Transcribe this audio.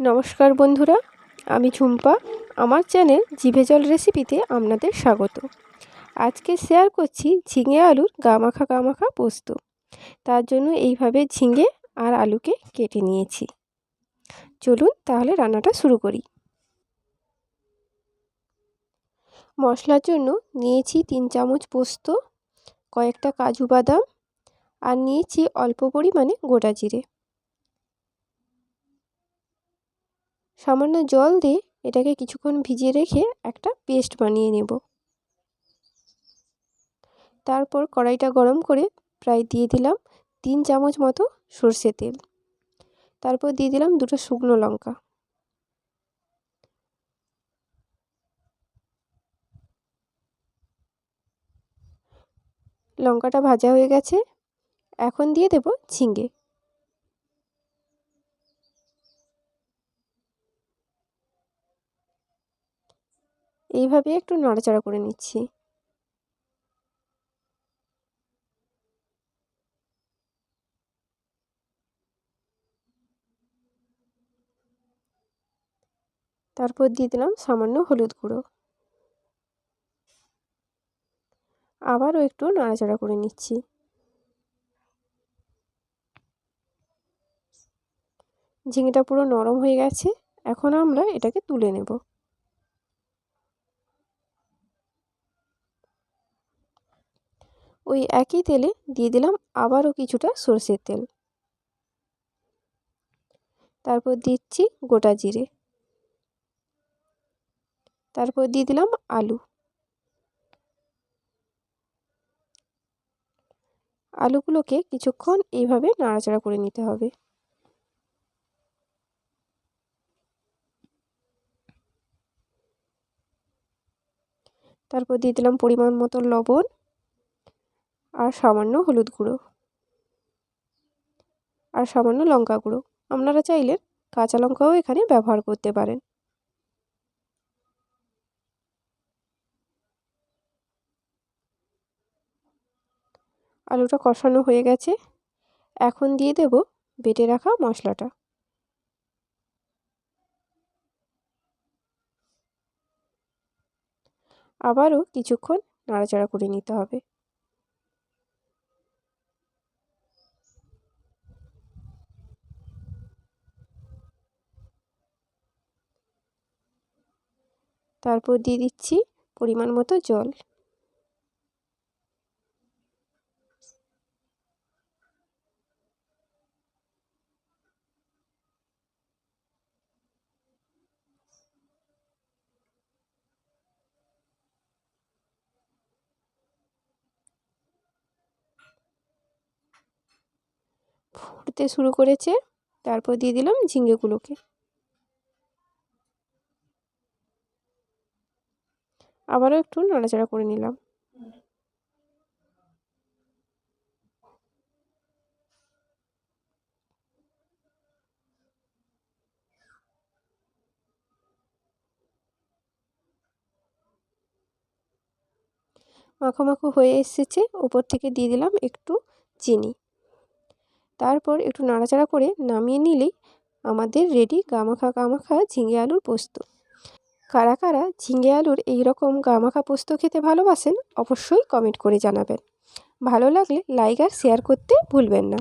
নমস্কার বন্ধুরা, আমি ঝুম্পা। আমার চ্যানেল জিভে জল রেসিপিতে আপনাদের স্বাগত। আজকে শেয়ার করছি ঝিঙে আলুর গামাখা গামাখা পোস্ত। তার জন্য এইভাবে ঝিঙে আর আলুকে কেটে নিয়েছি। চলুন তাহলে রান্নাটা শুরু করি। মশলার জন্য নিয়েছি তিন চামচ পোস্ত, কয়েকটা কাজু বাদাম আর নিয়েছি অল্প পরিমাণে গোটা জিরে। সামান্য জল দিয়ে এটাকে কিছুক্ষণ ভিজিয়ে রেখে একটা পেস্ট বানিয়ে নেব। তারপর কড়াইটা গরম করে প্রায় দিয়ে দিলাম তিন চামচ মতো সর্ষে তেল। তারপর দিয়ে দিলাম দুটো শুকনো লঙ্কা। লঙ্কাটা ভাজা হয়ে গেছে। এখন দিয়ে দেব ঝিঙ্গে এইভাবে একটু নাড়াচাড়া করে নিচ্ছি। তারপর দিয়ে দিলাম সামান্য হলুদ গুঁড়ো। আবারও একটু নাড়াচাড়া করে নিচ্ছি। ঝিঙেটা পুরো নরম হয়ে গেছে, এখন আমরা এটাকে তুলে নেব। ওই একই তেলে দিয়ে দিলাম আবারও কিছুটা সর্ষের তেল। তারপর দিচ্ছি গোটা জিরে। তারপর দিয়ে দিলাম আলু। আলুগুলোকে কিছুক্ষণ এইভাবে নাড়াচাড়া করে নিতে হবে। তারপর দিয়ে দিলাম পরিমাণ মতো লবণ। আর সামান্য হলুদ গুঁড়ো। আর সামান্য লঙ্কা গুঁড়ো। আপনারা চাইলে কাঁচা লঙ্কাও এখানে ব্যবহার করতে পারেন। আলুটা কষানো হয়ে গেছে। এখন দিয়ে দেব বেটে রাখা মশলাটা। আবারও কিছুক্ষণ নাড়াচাড়া করে নিতে হবে। তারপর দিয়ে দিচ্ছি পরিমাণ মতো জল। ফুটতে শুরু করেছে। তারপর দিয়ে দিলাম ঝিঙ্গেগুলোকে। আবারও একটু নাড়াচাড়া করে নিলাম। মাখো মাখো হয়ে এসেছে, ওপর থেকে দিয়ে দিলাম একটু চিনি। তারপর একটু নাড়াচাড়া করে নামিয়ে নিলেই আমাদের রেডি গামাখা গামাখা ঝিঙে আলুর পোস্ত। কারা কারা ঝিঙে আলুর এই রকম গামাখা পোস্ত খেতে ভালোবাসেন, অবশ্যই কমেন্ট করে জানাবেন। ভালো লাগলে লাইক আর শেয়ার করতে ভুলবেন না।